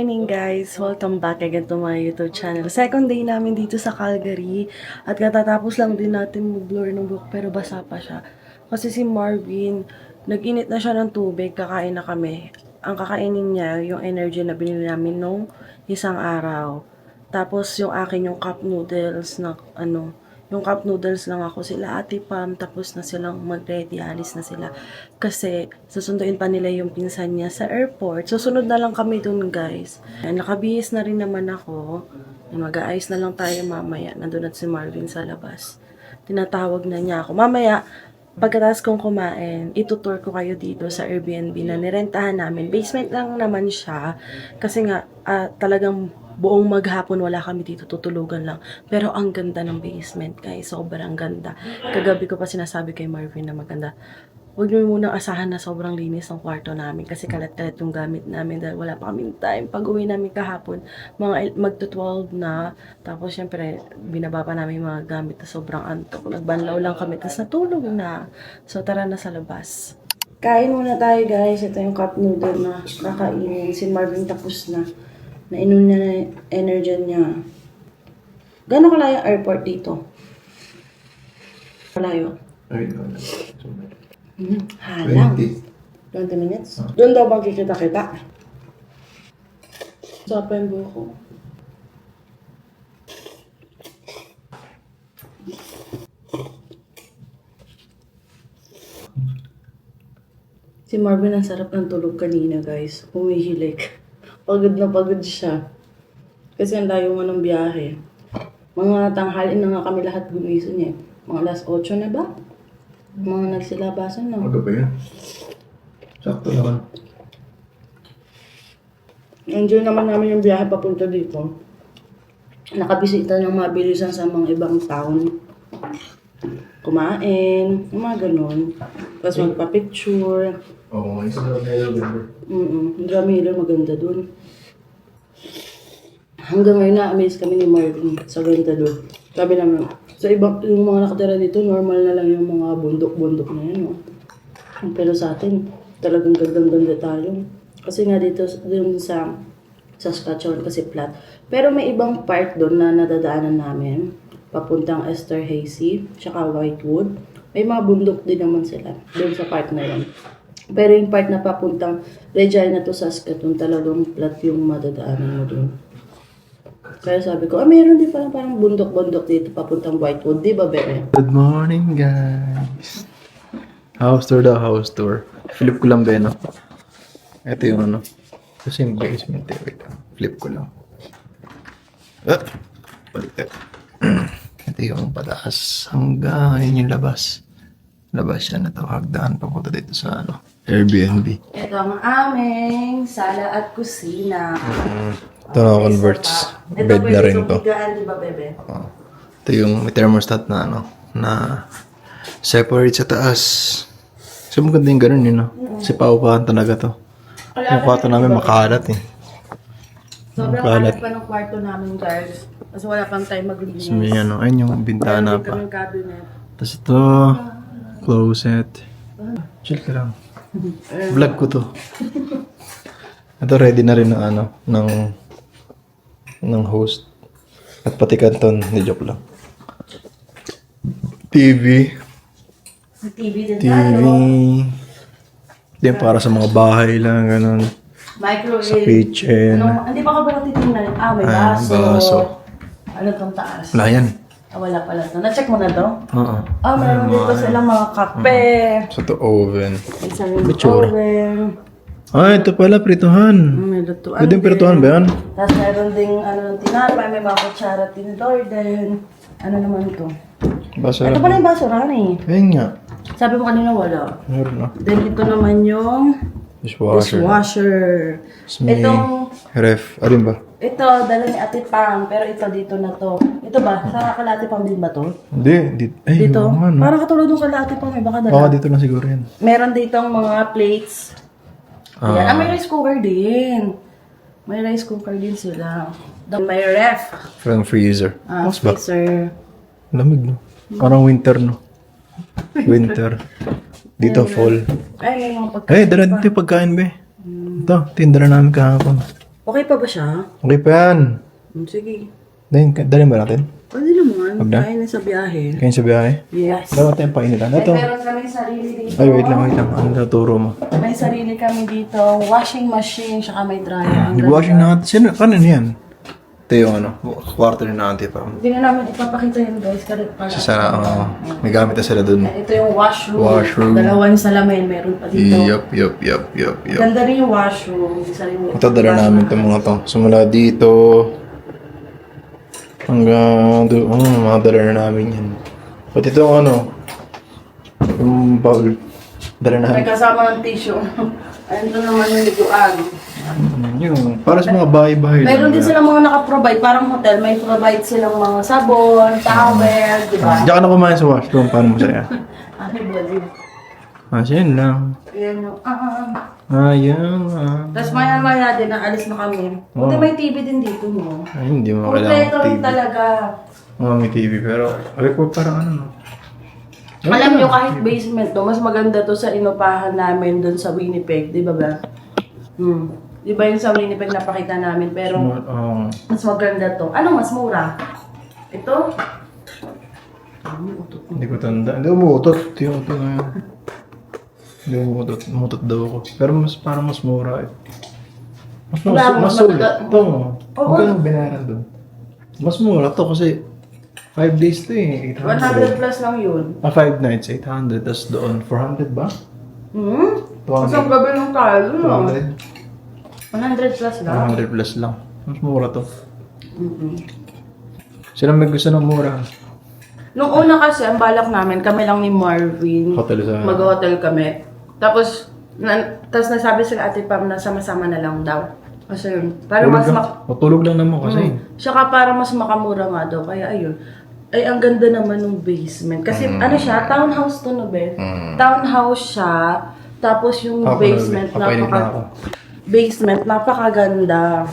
morning guys! Welcome back again to my YouTube channel. Second day namin dito sa Calgary at katatapos lang din natin mag-blur ng book pero basa pa siya. Kasi si Marvin, nag-init na siya ng tubig, kakain na kami. Ang kakainin niya, yung energy na binili namin nung isang araw. Tapos yung akin yung cup noodles na ano, yung cup noodles lang ako sila ate Pam tapos na silang mag-ready alis na sila. Kasi susunduin pa nila yung pinsan niya sa airport. Susunod na lang kami dun guys. Nakabihis na rin naman ako. Mag-aayos na lang tayo mamaya. Nandun at si Marvin sa labas. Tinatawag na niya ako. Mamaya Pagkatapos kong kumain, itutour ko kayo dito sa Airbnb na nirentahan namin. Basement lang naman siya. Kasi nga, ah, talagang buong maghapon wala kami dito, tutulugan lang. Pero ang ganda ng basement, guys. Sobrang ganda. Kagabi ko pa sinasabi kay Marvin na maganda. Huwag niyo munang asahan na sobrang linis ng kwarto namin kasi kalat-kalat yung gamit namin dahil wala pa kaming time. Pag uwi namin kahapon, mga el- magto-12 na. Tapos syempre, binaba pa namin mga gamit na sobrang antok. Nagbanlaw lang kami, tapos natulog na. So tara na sa labas. Kain muna tayo guys. Ito yung cup noodle na kakainin. Si Marvin tapos na. Nainom niya na energy niya. Gano'n kalayo airport dito? Kalayo. Ay, no. Hmm, halang. 20. 20 minutes? Doon daw magkikita-kita. Sapa yung buko. Si Marvin ang sarap ng tulog kanina guys. Humihilik. Pagod na pagod siya. Kasi ang layo mo ng biyahe. Mga tanghali na nga kami lahat gumising eh. Mga alas 8 na ba? Mga nagsilabasan na. Ano ba yun? Sakto naman. Enjoy naman namin yung biyahe papunta dito. Nakabisita ng mabilisan sa mga ibang town. Kumain, yung mga ganun. Tapos magpa-picture. Oo, oh, isa na November. Mm-mm. Dramiller, maganda dun. Hanggang ngayon na-amaze kami ni Marvin sa dun. Sabi namin, sa ibang, yung mga nakatira dito, normal na lang yung mga bundok-bundok na yan. No? Pero sa atin, talagang gandang-ganda tayo. Kasi nga dito, dun sa Saskatchewan kasi flat. Pero may ibang part doon na nadadaanan namin. Papuntang Esterhazy, tsaka Whitewood. May mga bundok din naman sila doon sa part na yun. Pero yung part na papuntang Regina to Saskatoon, talagang flat yung madadaanan mo doon. Kaya sabi ko, ah, meron din pala parang bundok-bundok dito papuntang Whitewood. Di ba, Bebe? Good morning, guys. House tour daw, house tour. Flip ko lang ba no? Ito yung ano. Kasi yung basement eh. Wait lang. Flip ko lang. Ah! Baliktad. Ito yung pataas. Hanggang yun yung labas. Labas siya na to. Hagdaan papunta dito sa ano. Airbnb. Ito ang aming sala at kusina. Ito na converts. Bed na rin to. Higaan, di ba, Bebe? Oh. Ito yung may thermostat na ano, na separate sa taas. So maganda yung ganun yun, no? Kasi paupahan talaga to. Yung kwarto namin makalat eh. Sobrang Kalat. pa ng kwarto namin, guys. Kasi wala pang time maglinis. So may ano, ayun yung bintana Meron din pa. kaming cabinet. Tapos ito, closet. Chill ka lang. Vlog ko to. Ito ready na rin ng ano, ng ng host. At pati kanton, hindi joke lang. TV. TV din TV. Din para sa mga bahay lang, ganun. Microwave. Sa kitchen. Ano, hindi pa ka ba natitingnan? Ah, may Ah, baso. baso. Ano tong taas? Wala yan. Ah, wala pala to. Na-check mo na to? Oo. Ah, meron dito silang mga kape. Sa to oven. Isang oven. Ah, ito pala, prituhan. Mm, May lutuan Pwede din. prituhan ba yan? Tapos meron ding ano tinapay, may mga kutsara tinidor din. Ano naman ito? Basa Ito pala yung basurahan eh. Ayun nga. Sabi mo kanina wala. Meron na. Then ito naman yung Dishwasher. dishwasher. Tapos may Itong, ref. Alin ba? ito, dala ni Ate Pam, pero ito dito na to. Ito ba? Sa kalati Pam din ba to? Hindi. Dito. Ay, Dito? oo nga, no? Parang katulad ng kalati Pam, eh, baka dala. Baka dito na siguro yan. Meron ditong mga plates. Ayan. Ah, may rice cooker din. May rice cooker din sila. Then may ref. Parang freezer. Ah, Mas ba? freezer. Lamig, no? Parang winter, no? Winter. Dito, fall. Ay, may mga pagkain. Eh, dala dito yung pagkain, be. Ito, tindera namin kahapon. Okay pa ba siya? Okay pa yan. Hmm, Sige. Dalhin, dalhin ba natin? Pwede naman. Wag na? Kaya na sa biyahe. Kain sa biyahe? Yes. Dapat tayong painitan. Ito. Meron kami sarili dito. Ay, wait lang, wait lang. Ano naturo mo? May sarili kami dito. Washing machine, tsaka may dryer. Ang Nag-washing ganda. na natin. Sino? Kanan yan? Ito yung ano, kwarto ni natin pa. Hindi na namin ipapakita yun guys. Kalit pala. Sa sana, uh, may gamit na sila dun. Ito yung washroom. Washroom. Dalawang salamin. Meron pa dito. Yup, yup, yup, yup, yup. Ganda rin yung washroom. Yung Ito, dala namin itong mga to. Sumula dito. Hanggang doon. Oh, mga na namin yan. Pati ito ano. Yung bowl. Dala May namin. kasama ng tissue. Ayun doon naman yung liguan. Mm, Yung, para sa mga bahay-bahay. Meron lang din yan. silang mga nakaprovide. Parang hotel. May provide silang mga sabon, towel, di ba? Diyan ka na kumain sa washroom. Paano masaya? Ay, body. Ah, yan lang. Ayan yung, ah. Ah, yan. Ah. Tapos maya maya din, naalis na kami. Buti may TV din dito, no? Ay, hindi mo Kompleto kailangan rin TV. talaga. Oo, may TV. Pero, record parang ano, no? Alam nyo, kahit basement to, mas maganda to sa inupahan namin doon sa Winnipeg, di ba ba? Hmm. Di ba yung sa Winnipeg napakita namin, pero Small, um, mas maganda to. Ano mas mura? Ito? Ano, utot mo. hindi ko tanda. Hindi, umuutot. Hindi na umuutot. Umuutot daw ako. Pero mas parang mas mura eh. Mas, mas, Wala, mas, mas sulit. mataga- Ito. Oo. Magkano binayaran doon? Mas mura to kasi 5 days to eh. 100 800. plus lang yun. Ah, 5 nights, 800. Tapos doon, 400 ba? Hmm? 200. Isang gabi lang tayo, no? 200. 100 plus lang. 100 plus lang. Mas mura to. Mm-mm. Sila may gusto ng mura. Nung una kasi, ang balak namin, kami lang ni Marvin. Hotel sa... Mag-hotel kami. Tapos, na, tapos nasabi sila ate Pam na sama-sama na lang daw. Kasi yun, para Tulog mas lang. mak... Matulog lang naman kasi. Mm. Tsaka para mas makamura nga daw. Kaya ayun. Ay, ang ganda naman ng basement. Kasi Mm. ano siya, townhouse to no, Beth? Townhouse siya. Tapos yung Ako na, basement, Papainit na ako. basement, napakaganda.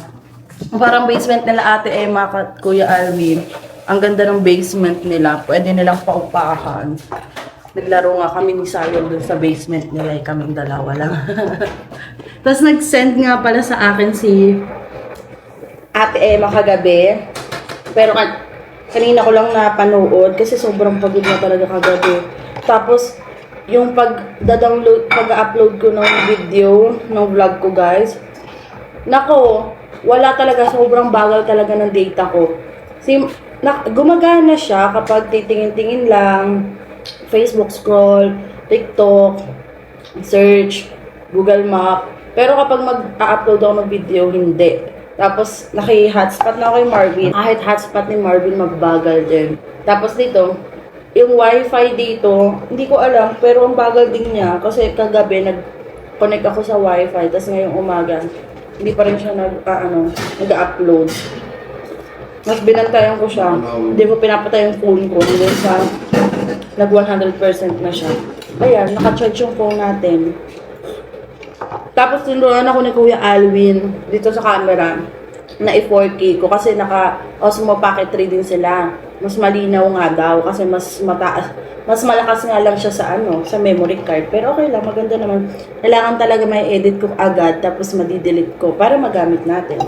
Parang basement nila Ate Emma at Kuya Alvin. Ang ganda ng basement nila. Pwede nilang paupahan. Naglaro nga kami ni Sayon dun sa basement nila. Eh, kaming dalawa lang. Tapos nag-send nga pala sa akin si Ate Emma kagabi. Pero kan kanina ko lang napanood kasi sobrang pagod na talaga kagabi. Tapos, yung pag download pag-upload ko ng video, ng vlog ko guys, nako, wala talaga, sobrang bagal talaga ng data ko. Si, na, gumagana siya kapag titingin-tingin lang, Facebook scroll, TikTok, search, Google Map. Pero kapag mag-upload ako ng video, hindi. Tapos, naki-hotspot na ako kay Marvin. Kahit hotspot ni Marvin, magbagal din. Tapos dito, yung wifi dito, hindi ko alam, pero ang bagal din niya. Kasi kagabi, nag-connect ako sa wifi. Tapos ngayong umaga, hindi pa rin siya nag, ah, ano, nag-upload. Mas binantayan ko siya. Hindi ko pinapatay yung phone ko. Hanggang sa nag 100% na siya. Ayan, naka-charge yung phone natin. Tapos tinuruan ako ni Kuya Alwin dito sa camera na i-4K ko kasi naka Osmo Pocket 3 din sila. Mas malinaw nga daw kasi mas mataas mas malakas nga lang siya sa ano, sa memory card. Pero okay lang, maganda naman. Kailangan talaga may edit ko agad tapos madi-delete ko para magamit natin.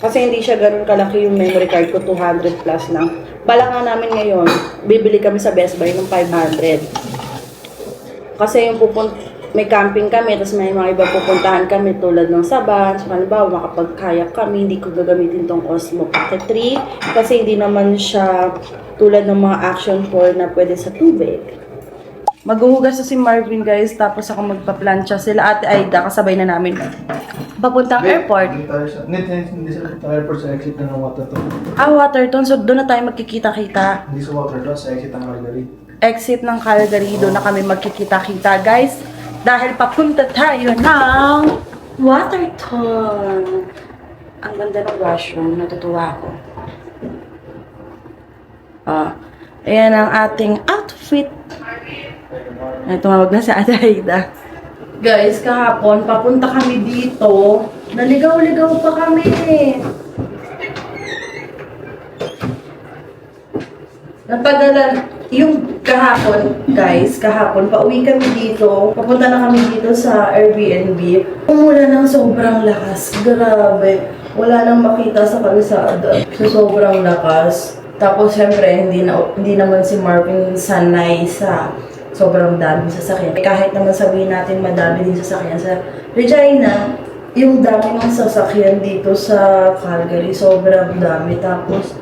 Kasi hindi siya ganun kalaki yung memory card ko, 200 plus lang. Balak nga namin ngayon, bibili kami sa Best Buy ng 500. Kasi yung pupun may camping kami, tapos may mga iba pupuntahan kami tulad ng Saban. So, halimbawa, makapag-kayak kami, hindi ko gagamitin tong Osmo Pocket 3 kasi hindi naman siya tulad ng mga action 4 na pwede sa tubig. Maghuhugas na si Marvin guys, tapos ako magpa-plancha. Sila ate Aida, kasabay na namin. Papuntang airport. Hindi tayo sa... Hindi, hindi, sa airport sa exit na ng water to. Ah, Waterton. So, doon na tayo magkikita-kita. Hindi sa water to, sa exit ng Marguerite. exit ng Calgary, doon na kami magkikita-kita, guys. Dahil papunta tayo ng Waterton. Ang ganda ng washroom, natutuwa ako. Ah, ayan ang ating outfit. Ay, tumawag na si Ate Aida. Guys, kahapon, papunta kami dito. Naligaw-ligaw pa kami. Napadala, yung kahapon, guys, kahapon, pauwi kami dito. Papunta na kami dito sa Airbnb. Umulan ng sobrang lakas. Grabe. wala nang makita sa kalsada. Sa sobrang lakas. Tapos, syempre, hindi, na, hindi naman si Marvin sanay sa sobrang daming sasakyan. Kahit naman sabihin natin madami din sasakyan sa Regina, yung dami ng sasakyan dito sa Calgary, sobrang dami. Tapos,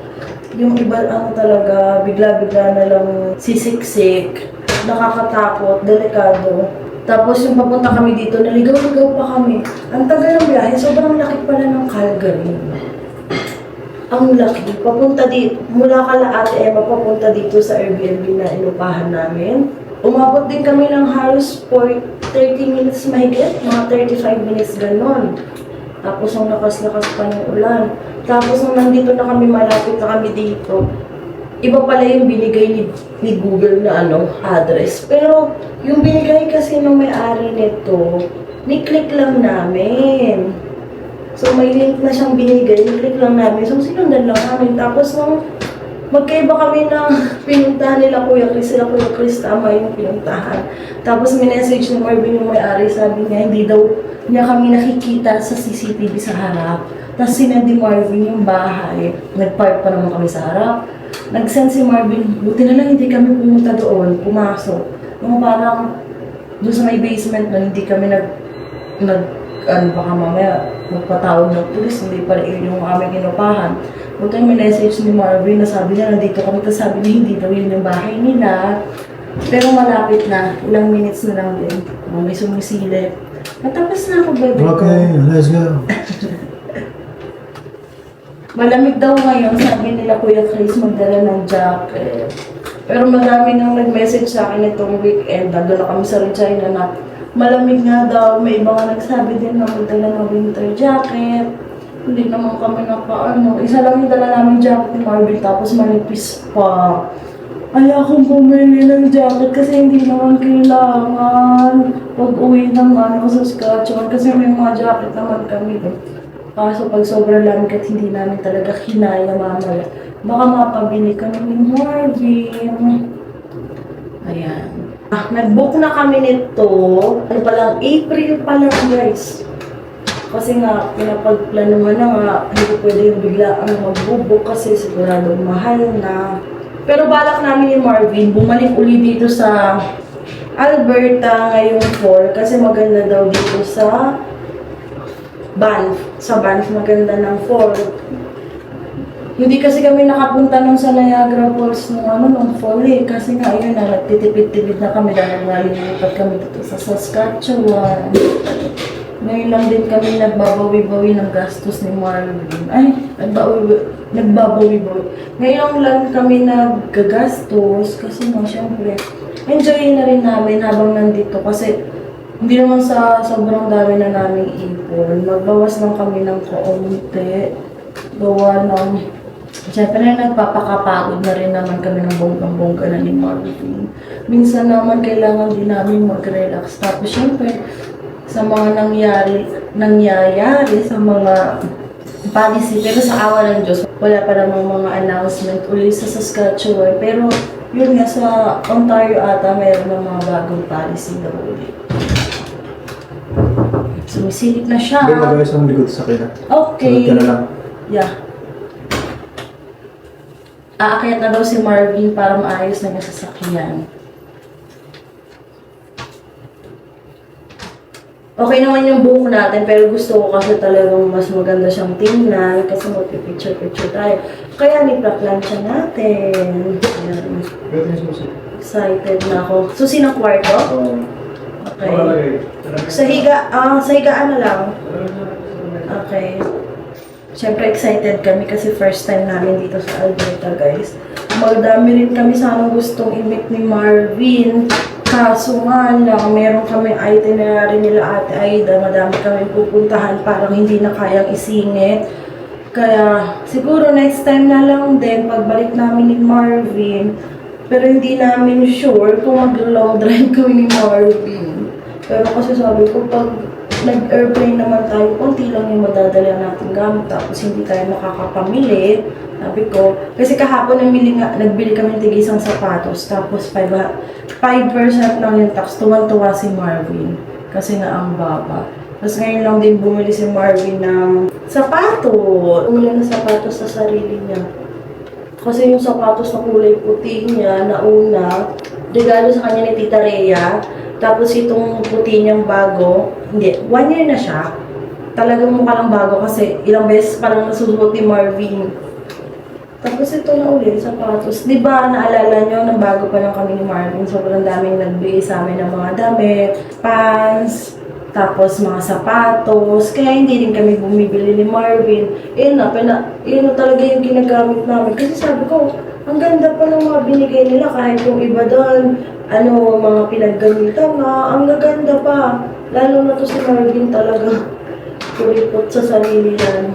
yung iba, ano talaga, bigla-bigla na lang sisiksik, nakakatakot, delikado. Tapos yung papunta kami dito, naligaw-ligaw pa kami. Ang tagal ng biyahe, sobrang laki pala ng Calgary. Ang laki. Papunta dito, mula kala Ate Emma, papunta dito sa Airbnb na inupahan namin. Umabot din kami ng halos for 30 minutes mahigit, mga 35 minutes ganon. Tapos ang lakas-lakas pa ng ulan. Tapos nung nandito na kami, malapit na kami dito, iba pala yung binigay ni, ni Google na ano, address. Pero yung binigay kasi ng may-ari nito, ni-click lang namin. So may link na siyang binigay, ni-click lang namin. So sinundan lang namin. Tapos nung magkaiba kami ng pinuntahan nila Kuya Chris, sila Kuya Chris, tama yung pinuntahan. Tapos minessage ni Marvin yung may-ari, sabi niya, hindi daw niya kami nakikita sa CCTV sa harap. Tapos sinend ni Marvin yung bahay. Nag-park pa naman kami sa harap. Nag-send si Marvin, buti na lang hindi kami pumunta doon, pumasok. Yung parang doon sa may basement na hindi kami nag, nag ano baka mamaya magpatawag ng pulis, hindi pala yun yung aming inupahan. Buti may message ni Marvin na sabi niya nandito kami, tapos sabi niya hindi daw yun yung bahay nila. Pero malapit na, ilang minutes na lang din. Oh, may sumisilip. Natapos na ako, bebe ko. Okay, let's go. Malamig daw ngayon, sabi nila Kuya Chris magdala ng jacket. Pero marami nang nag-message sa akin itong weekend, na kami sa Regina na malamig nga daw. May iba nga nagsabi din na magdala ng winter jacket. Hindi naman kami nakaano. Isa lang yung dala namin jacket ni Marvin, tapos manipis pa. Ayaw akong bumili ng jacket kasi hindi naman kailangan pag uwi ng ano sa Saskatchewan kasi may mga jacket naman kami. Eh. Kaso pag sobrang lamig at hindi namin talaga kinaya mamaya, baka mapabili kami ni Marvin. Ayan. Ah, nag-book na kami nito. Ano pa lang, April pa lang guys. Kasi nga, pinapagplanuhan na nga, hindi ko pwede yung bigla ang mag-book kasi sigurado mahal na. Pero balak namin ni Marvin, bumalik uli dito sa Alberta ngayong fall kasi maganda daw dito sa Banff. Sa Banff, maganda ng fall. Hindi kasi kami nakapunta nung sa Niagara Falls nung ano, nung fall eh. Kasi nga, yun na, nagtitipid-tipid na kami dahil nalilipat kami dito sa Saskatchewan. Ngayon lang din kami nagbabawi-bawi ng gastos ni Marvin. Ay, nagbabawi, nagbabawi-bawi. Ngayon lang kami naggagastos kasi nga, syempre, enjoy na rin namin habang nandito kasi hindi naman sa sobrang dami na naming ipon. Magbawas lang kami ng kaunti. Gawa ng... Siyempre, nagpapakapagod na rin naman kami ng bonggang-bongga na ni Marvin. Minsan naman, kailangan din namin mag-relax. Tapos, siyempre, sa mga nangyari, nangyayari, sa mga policy. Pero sa awa ng Diyos, wala pa namang mga announcement uli sa Saskatchewan. Pero, yun nga, sa Ontario ata, mayroon ng mga bagong policy na uli. Sumisilip na siya. Hindi, mag-ayos ang likod sa akin. Okay. Sunod ka na lang. Yeah. Aakyat na daw si Marvin para maayos na yung sasakyan. Okay naman yung buhok natin, pero gusto ko kasi talagang mas maganda siyang tingnan kasi magpipicture-picture tayo. Kaya ni-plan siya natin. Ayan. Excited na ako. Susi ng kwarto? Okay. Sa higa, ah, sa higaan na lang. Okay. Siyempre excited kami kasi first time namin dito sa Alberta, guys. Magdami rin kami sana gustong i-meet ni Marvin. Kaso nga lang, meron kami itinerary nila Ate Aida. Madami kami pupuntahan, parang hindi na kayang isingit. Kaya siguro next time na lang din, pagbalik namin ni Marvin. Pero hindi namin sure kung mag-long drive kami ni Marvin. Pero kasi sabi ko, pag nag-airplane naman tayo, konti lang yung madadala natin gamit. Tapos hindi tayo makakapamili. Sabi ko, kasi kahapon namili nga, nagbili kami ng tigisang sapatos. Tapos 5, 5% lang yung tax. Tuwan-tuwa si Marvin. Kasi nga ang baba. Tapos ngayon lang din bumili si Marvin ng sapato. Umila ng sapatos sa sarili niya. Kasi yung sapatos na kulay puti niya, nauna, regalo sa kanya ni Tita Rhea. Tapos itong puti niyang bago, hindi, one year na siya. Talagang mukha lang bago kasi ilang beses pa lang nasusuot ni Marvin. Tapos ito na ulit, sapatos. Di ba, naalala nyo, nang bago pa lang kami ni Marvin, sobrang daming nagbigay sa amin ng mga damit, pants, tapos mga sapatos. Kaya hindi rin kami bumibili ni Marvin. Yun na, pina, yun na talaga yung ginagamit namin. Kasi sabi ko, ang ganda pa ng mga binigay nila kahit yung iba doon, ano, mga pinaggamitan nga, ang gaganda pa. Lalo na to si Marvin talaga. Kuripot sa sarili yan.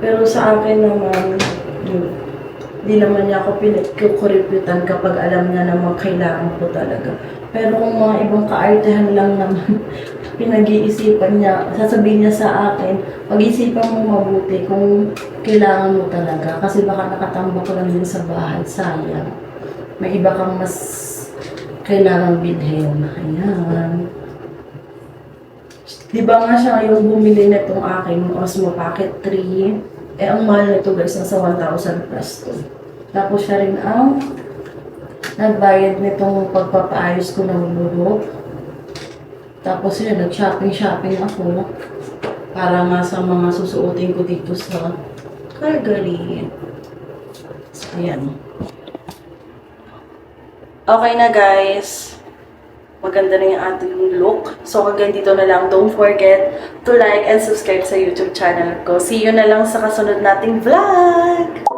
Pero sa akin naman, yun, di naman niya ako pinagkukuriputan kapag alam niya naman kailangan ko talaga. Pero kung mga ibang kaartehan lang naman, pinag-iisipan niya, sasabihin niya sa akin, pag-isipan mo mabuti kung kailangan mo talaga. Kasi baka nakatambak ko lang din sa bahay, sayang. May iba kang mas kailangan bilhin. Ayan. Di ba nga siya yung bumili na itong aking Osmo Pocket 3? Eh, ang mahal nito guys, nasa 1,000 plus to. Tapos siya rin ang nagbayad nitong pagpapaayos ko ng buhok. Tapos yun, nag-shopping-shopping ako para nga sa mga susuotin ko dito sa Calgary. So, ayan. Okay na guys. Maganda na yung ating look. So hanggang dito na lang. Don't forget to like and subscribe sa YouTube channel ko. See you na lang sa kasunod nating vlog!